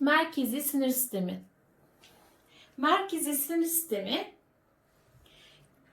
Merkezi sinir sistemi. Merkezi sinir sistemi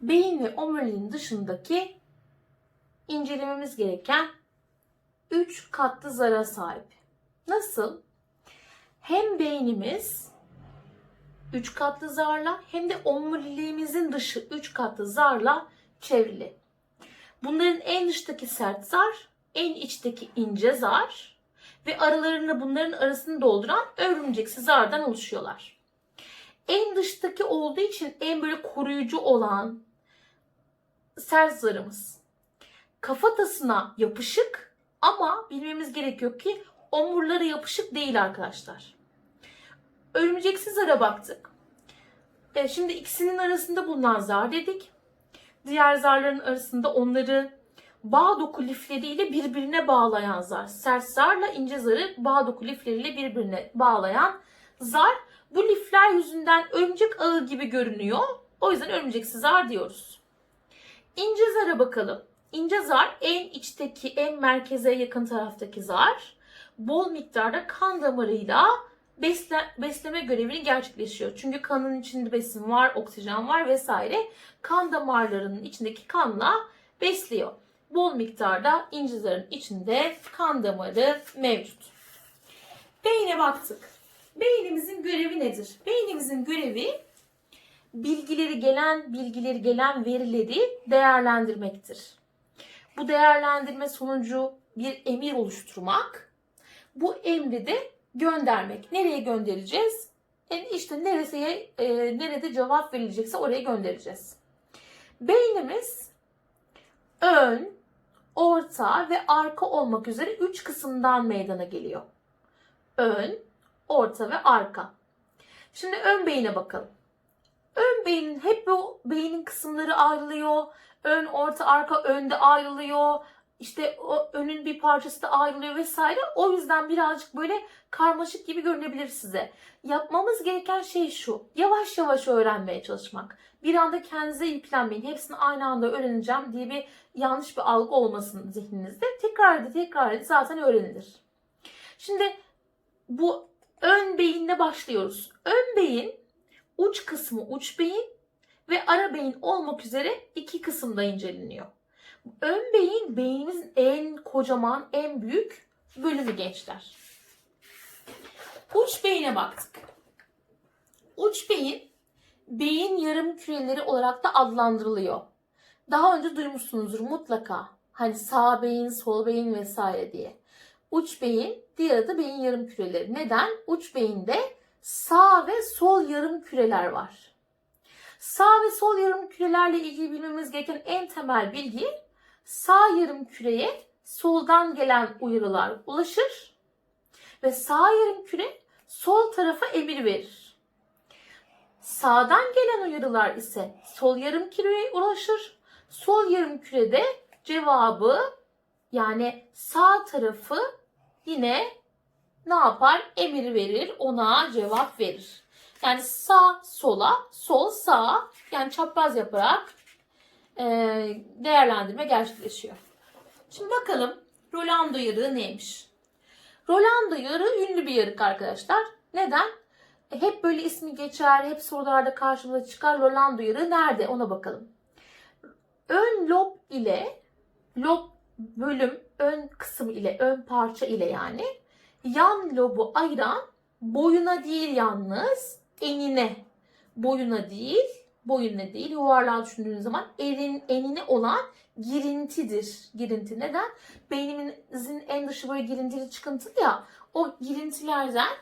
beyin ve omuriliğin dışındaki incelememiz gereken 3 katlı zara sahip. Nasıl? Hem beynimiz 3 katlı zarla hem de omuriliğimizin dışı 3 katlı zarla çevrili. Bunların en dıştaki sert zar, en içteki ince zar ve aralarını bunların arasını dolduran örümceksi zardan oluşuyorlar. En dıştaki olduğu için en böyle koruyucu olan sert zarımız. Kafatasına yapışık ama bilmemiz gerekiyor ki omurları yapışık değil arkadaşlar. Örümceksi zara baktık. E, şimdi ikisinin arasında bulunan zar dedik. Diğer zarların arasında onları bağ doku lifleriyle birbirine bağlayan zar. Sert zarla ince zarı bağ doku lifleriyle birbirine bağlayan zar. Bu lifler yüzünden örümcek ağı gibi görünüyor. O yüzden örümceksi zar diyoruz. İnce zara bakalım. İnce zar en içteki, en merkeze yakın taraftaki zar. Bol miktarda kan damarıyla besle, besleme görevini gerçekleşiyor. Çünkü kanın içinde besin var, oksijen var vesaire. Kan damarlarının içindeki kanla besliyor. Bol miktarda ince zarın içinde kan damarı mevcut. Beyne baktık. Beynimizin görevi nedir? Beynimizin görevi bilgileri gelen bilgileri gelen verileri değerlendirmektir. Bu değerlendirme sonucu bir emir oluşturmak. Bu emri de göndermek. Nereye göndereceğiz? Yani işte neresiye, e, nerede cevap verilecekse oraya göndereceğiz. Beynimiz ön, orta ve arka olmak üzere üç kısımdan meydana geliyor. Ön, orta ve arka. Şimdi ön beyine bakalım. Ön beynin hep bu beynin kısımları ayrılıyor. Ön, orta, arka önde ayrılıyor. İşte o önün bir parçası da ayrılıyor vesaire. O yüzden birazcık böyle karmaşık gibi görünebilir size. Yapmamız gereken şey şu. Yavaş yavaş öğrenmeye çalışmak. Bir anda kendinize yüklenmeyin. Hepsini aynı anda öğreneceğim diye bir yanlış bir algı olmasın zihninizde. Tekrar edin, tekrar edin zaten öğrenilir. Şimdi bu ön beyinle başlıyoruz. Ön beyin uç kısmı uç beyin ve ara beyin olmak üzere iki kısımda inceleniyor. Ön beyin beynimizin en kocaman, en büyük bölümü gençler. Uç beyine baktık. Uç beyin, beyin yarım küreleri olarak da adlandırılıyor. Daha önce duymuşsunuzdur mutlaka. Hani sağ beyin, sol beyin vesaire diye. Uç beyin, diğer adı beyin yarım küreleri. Neden? Uç beyinde sağ ve sol yarım küreler var. Sağ ve sol yarım kürelerle ilgili bilmemiz gereken en temel bilgi sağ yarım küreye soldan gelen uyarılar ulaşır ve sağ yarım küre sol tarafa emir verir. Sağdan gelen uyarılar ise sol yarım küreye ulaşır. Sol yarım kürede cevabı yani sağ tarafı yine ne yapar? Emir verir, ona cevap verir. Yani sağ sola, sol sağa yani çapraz yaparak değerlendirme gerçekleşiyor. Şimdi bakalım Rolando yarığı neymiş? Rolando yarığı ünlü bir yarık arkadaşlar. Neden? E, hep böyle ismi geçer, hep sorularda karşımıza çıkar. Rolando yarığı nerede? Ona bakalım. Ön lob ile lob bölüm, ön kısım ile, ön parça ile yani yan lobu ayıran boyuna değil yalnız enine. Boyuna değil, boyuna değil yuvarlağı düşündüğünüz zaman elin, enine olan girintidir. Girinti neden? Beynimizin en dışı böyle girintili çıkıntılı ya. O girintilerden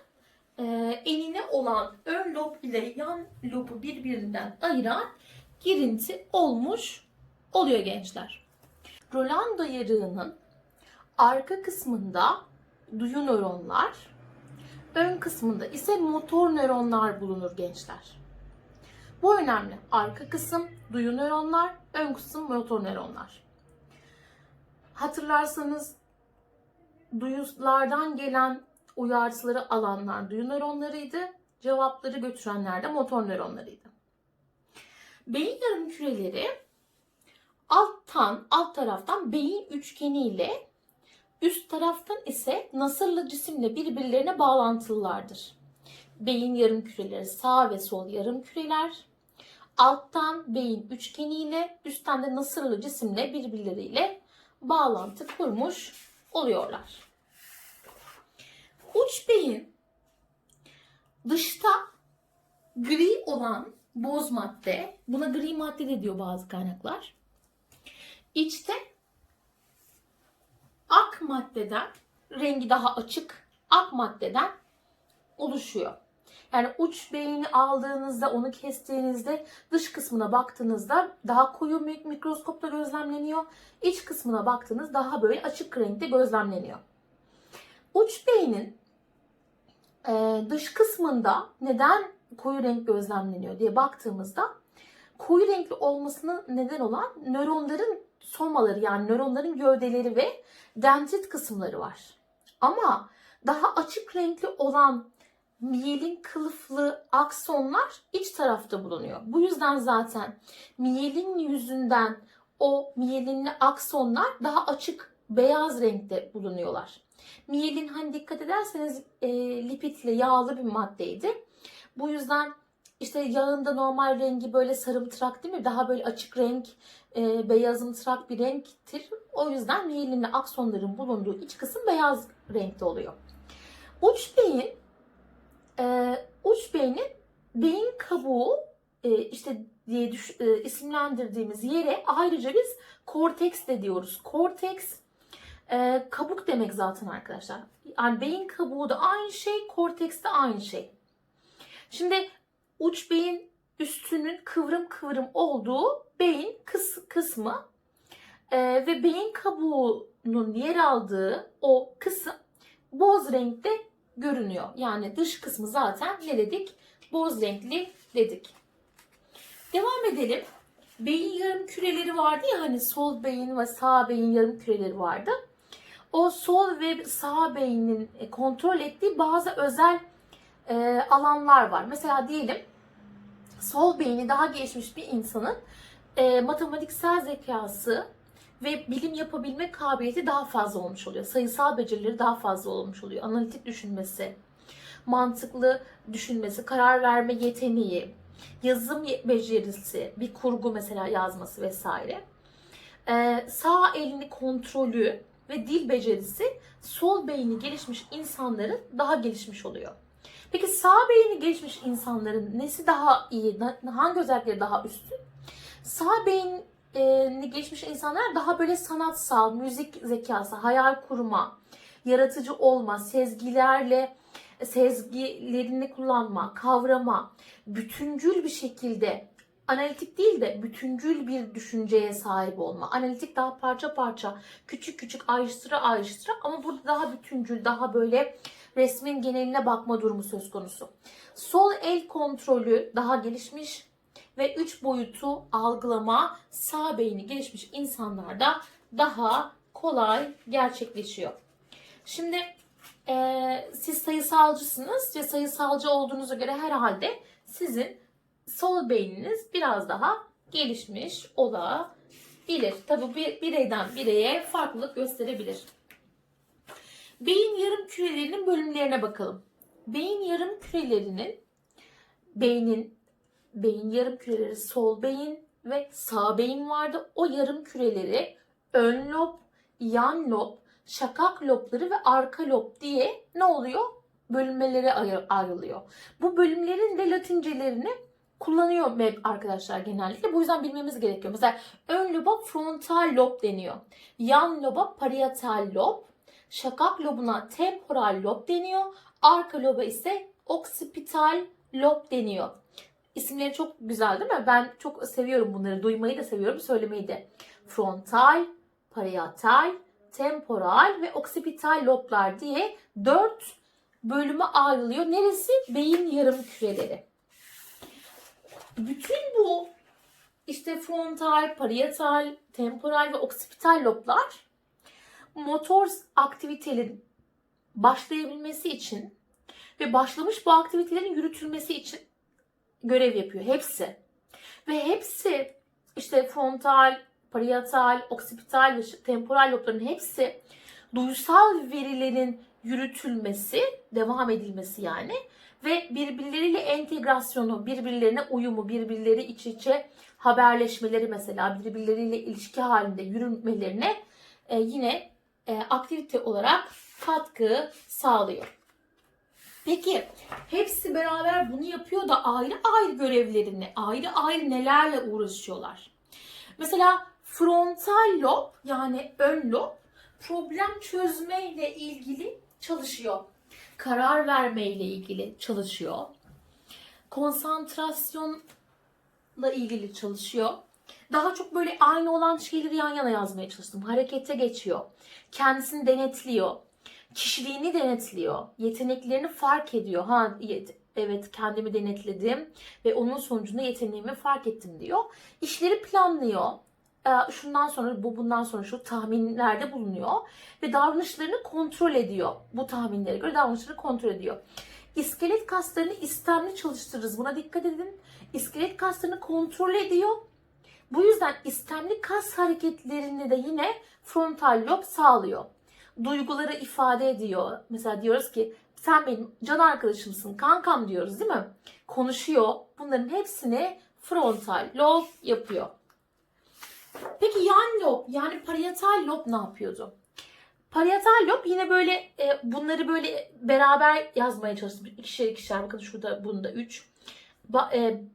e, enine olan ön lob ile yan lobu birbirinden ayıran girinti olmuş oluyor gençler. Rolando yarığının arka kısmında duyu nöronlar, ön kısmında ise motor nöronlar bulunur gençler. Bu önemli. Arka kısım duyu nöronlar, ön kısım motor nöronlar. Hatırlarsanız duyulardan gelen uyarıları alanlar duyu nöronlarıydı. Cevapları götürenler de motor nöronlarıydı. Beyin yarım küreleri alttan, alt taraftan beyin üçgeni ile Üst taraftan ise nasırlı cisimle birbirlerine bağlantılılardır. Beyin yarım küreleri sağ ve sol yarım küreler. Alttan beyin üçgeniyle, üstten de nasırlı cisimle birbirleriyle bağlantı kurmuş oluyorlar. Uç beyin dışta gri olan boz madde, buna gri madde de diyor bazı kaynaklar. İçte ak maddeden, rengi daha açık ak maddeden oluşuyor. Yani uç beyni aldığınızda, onu kestiğinizde dış kısmına baktığınızda daha koyu mik- mikroskopla gözlemleniyor. İç kısmına baktığınız daha böyle açık renkte gözlemleniyor. Uç beynin e, dış kısmında neden koyu renk gözlemleniyor diye baktığımızda koyu renkli olmasına neden olan nöronların somaları yani nöronların gövdeleri ve dendrit kısımları var. Ama daha açık renkli olan miyelin kılıflı aksonlar iç tarafta bulunuyor. Bu yüzden zaten miyelin yüzünden o miyelinli aksonlar daha açık beyaz renkte bulunuyorlar. Miyelin hani dikkat ederseniz e, lipidli yağlı bir maddeydi. Bu yüzden işte yağında normal rengi böyle sarımtırak değil mi? Daha böyle açık renk, e, beyazımtırak bir renktir. O yüzden miyelinli aksonların bulunduğu iç kısım beyaz renkte oluyor. Uç beyin, e, uç beynin beyin kabuğu e, işte diye düş, e, isimlendirdiğimiz yere ayrıca biz korteks de diyoruz. Korteks e, kabuk demek zaten arkadaşlar. Yani beyin kabuğu da aynı şey, korteks de aynı şey. Şimdi uç beyin üstünün kıvrım kıvrım olduğu beyin kıs, kısmı e, ve beyin kabuğunun yer aldığı o kısım boz renkte görünüyor. Yani dış kısmı zaten ne dedik? Boz renkli dedik. Devam edelim. Beyin yarım küreleri vardı ya hani sol beyin ve sağ beyin yarım küreleri vardı. O sol ve sağ beynin kontrol ettiği bazı özel e, alanlar var. Mesela diyelim sol beyni daha gelişmiş bir insanın e, matematiksel zekası ve bilim yapabilme kabiliyeti daha fazla olmuş oluyor. Sayısal becerileri daha fazla olmuş oluyor. Analitik düşünmesi, mantıklı düşünmesi, karar verme yeteneği, yazım becerisi, bir kurgu mesela yazması vesaire. E, sağ elini kontrolü ve dil becerisi sol beyni gelişmiş insanların daha gelişmiş oluyor. Peki sağ beyni gelişmiş insanların nesi daha iyi, hangi özellikleri daha üstün? Sağ beyni gelişmiş insanlar daha böyle sanatsal, müzik zekası, hayal kurma, yaratıcı olma, sezgilerle sezgilerini kullanma, kavrama, bütüncül bir şekilde analitik değil de bütüncül bir düşünceye sahip olma. Analitik daha parça parça, küçük küçük ayrıştıra ayrıştıra ama burada daha bütüncül, daha böyle resmin geneline bakma durumu söz konusu. Sol el kontrolü daha gelişmiş ve üç boyutu algılama sağ beyni gelişmiş insanlarda daha kolay gerçekleşiyor. Şimdi e, siz sayısalcısınız ve sayısalcı olduğunuza göre herhalde sizin sol beyniniz biraz daha gelişmiş olabilir. Tabi bir bireyden bireye farklılık gösterebilir. Beyin yarım kürelerinin bölümlerine bakalım. Beyin yarım kürelerinin beynin beyin yarım küreleri sol beyin ve sağ beyin vardı. O yarım küreleri ön lob, yan lob, şakak lobları ve arka lob diye ne oluyor? Bölünmelere ayrılıyor. Bu bölümlerin de latincelerini kullanıyor MEB arkadaşlar genellikle. Bu yüzden bilmemiz gerekiyor. Mesela ön loba frontal lob deniyor. Yan loba parietal lob. Şakak lobuna temporal lob deniyor. Arka loba ise oksipital lob deniyor. İsimleri çok güzel değil mi? Ben çok seviyorum bunları. Duymayı da seviyorum, söylemeyi de. Frontal, parietal, temporal ve oksipital loblar diye dört bölüme ayrılıyor. Neresi? Beyin yarım küreleri. Bütün bu işte frontal, parietal, temporal ve oksipital loblar motor aktivitelerin başlayabilmesi için ve başlamış bu aktivitelerin yürütülmesi için görev yapıyor. Hepsi. Ve hepsi işte frontal, parietal, oksipital ve temporal lobların hepsi duysal verilerin yürütülmesi, devam edilmesi yani ve birbirleriyle entegrasyonu, birbirlerine uyumu, birbirleri iç içe haberleşmeleri mesela birbirleriyle ilişki halinde yürümelerine e, yine e, aktivite olarak katkı sağlıyor. Peki hepsi beraber bunu yapıyor da ayrı ayrı görevlerini, ayrı ayrı nelerle uğraşıyorlar? Mesela frontal lob yani ön lob problem çözmeyle ilgili çalışıyor. Karar vermeyle ilgili çalışıyor. Konsantrasyonla ilgili çalışıyor. Daha çok böyle aynı olan şeyleri yan yana yazmaya çalıştım. Harekete geçiyor. Kendisini denetliyor. Kişiliğini denetliyor. Yeteneklerini fark ediyor. Ha yet- evet kendimi denetledim ve onun sonucunda yeteneğimi fark ettim diyor. İşleri planlıyor. Ee, Şundan sonra bu bundan sonra şu tahminlerde bulunuyor ve davranışlarını kontrol ediyor. Bu tahminlere göre davranışlarını kontrol ediyor. İskelet kaslarını istemli çalıştırırız. Buna dikkat edin. İskelet kaslarını kontrol ediyor. Bu yüzden istemli kas hareketlerini de yine frontal lob sağlıyor. Duyguları ifade ediyor. Mesela diyoruz ki sen benim can arkadaşımsın, kankam diyoruz değil mi? Konuşuyor. Bunların hepsini frontal lob yapıyor. Peki yan lob yani parietal lob ne yapıyordu? Parietal lob yine böyle e, bunları böyle beraber yazmaya çalıştım. İkişer ikişer bakın şurada bunda 3.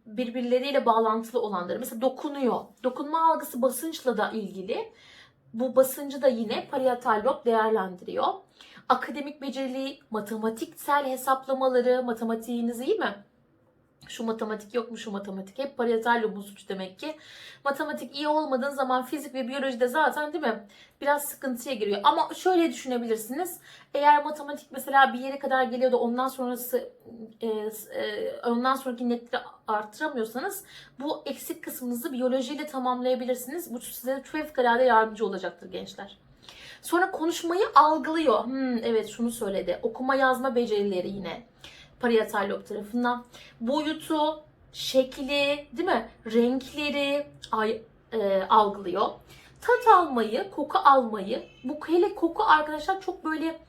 birbirleriyle bağlantılı olanları. Mesela dokunuyor. Dokunma algısı basınçla da ilgili. Bu basıncı da yine parietal lob değerlendiriyor. Akademik beceri, matematiksel hesaplamaları, matematiğiniz iyi mi? Şu matematik yok mu şu matematik? Hep parietal lobun suçu demek ki. Matematik iyi olmadığın zaman fizik ve biyolojide zaten değil mi? Biraz sıkıntıya giriyor. Ama şöyle düşünebilirsiniz. Eğer matematik mesela bir yere kadar geliyor da ondan sonrası e, e, ondan sonraki netleri artıramıyorsanız bu eksik kısmınızı biyolojiyle tamamlayabilirsiniz. Bu size fevkalade yardımcı olacaktır gençler. Sonra konuşmayı algılıyor. Hmm, evet şunu söyledi. Okuma yazma becerileri yine parietal lob tarafından. Boyutu, şekli, değil mi? Renkleri ay, e, algılıyor. Tat almayı, koku almayı. Bu hele koku arkadaşlar çok böyle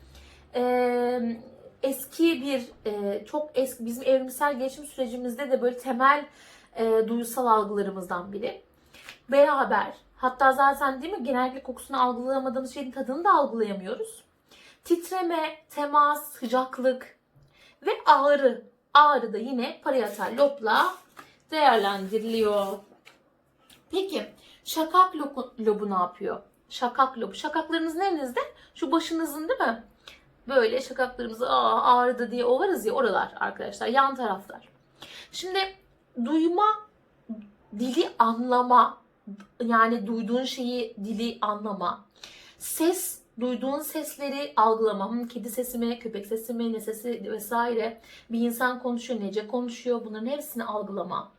e, eski bir, e, çok eski bizim evrimsel gelişim sürecimizde de böyle temel e, duysal algılarımızdan biri. Beraber, hatta zaten değil mi genellikle kokusunu algılayamadığımız şeyin tadını da algılayamıyoruz. Titreme, temas, sıcaklık, ve ağrı. Ağrı da yine parietal lobla değerlendiriliyor. Peki şakak lobu, lobu ne yapıyor? Şakak lobu. Şakaklarınız nerenizde? Şu başınızın değil mi? Böyle şakaklarımız Aa, ağrıdı diye o varız ya oralar arkadaşlar. Yan taraflar. Şimdi duyma, dili anlama, yani duyduğun şeyi dili anlama, ses duyduğun sesleri algılama. Hmm, kedi sesi mi, köpek sesi mi, ne sesi vesaire. Bir insan konuşuyor, nece konuşuyor. Bunların hepsini algılama.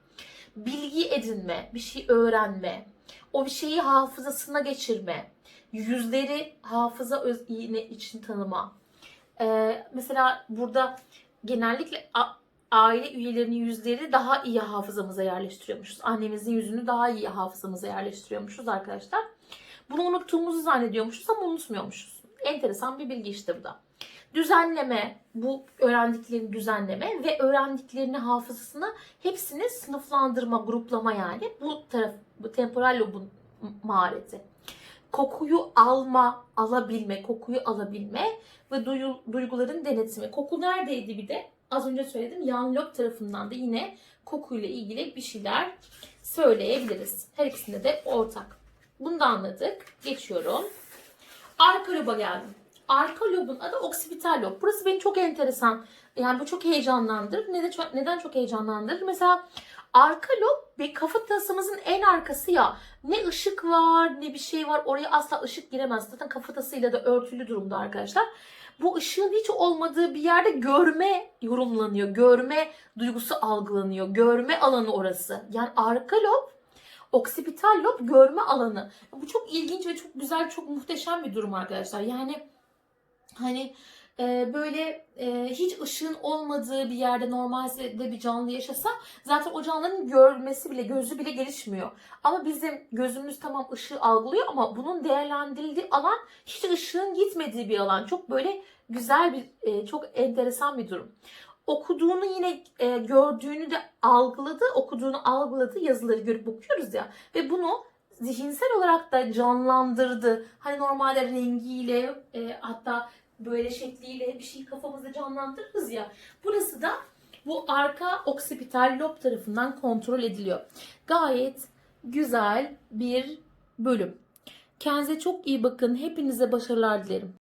Bilgi edinme, bir şey öğrenme. O bir şeyi hafızasına geçirme. Yüzleri hafıza öz yine için tanıma. Ee, mesela burada genellikle aile üyelerinin yüzleri daha iyi hafızamıza yerleştiriyormuşuz. Annemizin yüzünü daha iyi hafızamıza yerleştiriyormuşuz arkadaşlar. Bunu unuttuğumuzu zannediyormuşuz ama unutmuyormuşuz. Enteresan bir bilgi işte bu da. Düzenleme, bu öğrendiklerini düzenleme ve öğrendiklerini hafızasına hepsini sınıflandırma, gruplama yani. Bu taraf, bu temporal lobun mahareti. Kokuyu alma, alabilme, kokuyu alabilme ve duyu, duyguların denetimi. Koku neredeydi bir de? Az önce söyledim. Yan lob tarafından da yine kokuyla ilgili bir şeyler söyleyebiliriz. Her ikisinde de ortak. Bunu da anladık. Geçiyorum. Arka loba geldim. Arka lobun adı oksipital lob. Burası beni çok enteresan. Yani bu çok heyecanlandırır. Neden çok, neden çok heyecanlandırır? Mesela arka lob bir kafatasımızın en arkası ya. Ne ışık var ne bir şey var. Oraya asla ışık giremez. Zaten kafatasıyla da örtülü durumda arkadaşlar. Bu ışığın hiç olmadığı bir yerde görme yorumlanıyor. Görme duygusu algılanıyor. Görme alanı orası. Yani arka lob oksipital lob görme alanı. Bu çok ilginç ve çok güzel, çok muhteşem bir durum arkadaşlar. Yani hani e, böyle e, hiç ışığın olmadığı bir yerde normalde bir canlı yaşasa zaten o canlının görmesi bile gözü bile gelişmiyor. Ama bizim gözümüz tamam ışığı algılıyor ama bunun değerlendirildiği alan hiç ışığın gitmediği bir alan. Çok böyle güzel bir e, çok enteresan bir durum. Okuduğunu yine e, gördüğünü de algıladı, okuduğunu algıladı, yazıları görüp okuyoruz ya ve bunu zihinsel olarak da canlandırdı. Hani normalde rengiyle e, hatta böyle şekliyle bir şey kafamızda canlandırırız ya. Burası da bu arka oksipital lob tarafından kontrol ediliyor. Gayet güzel bir bölüm. Kendinize çok iyi bakın. Hepinize başarılar dilerim.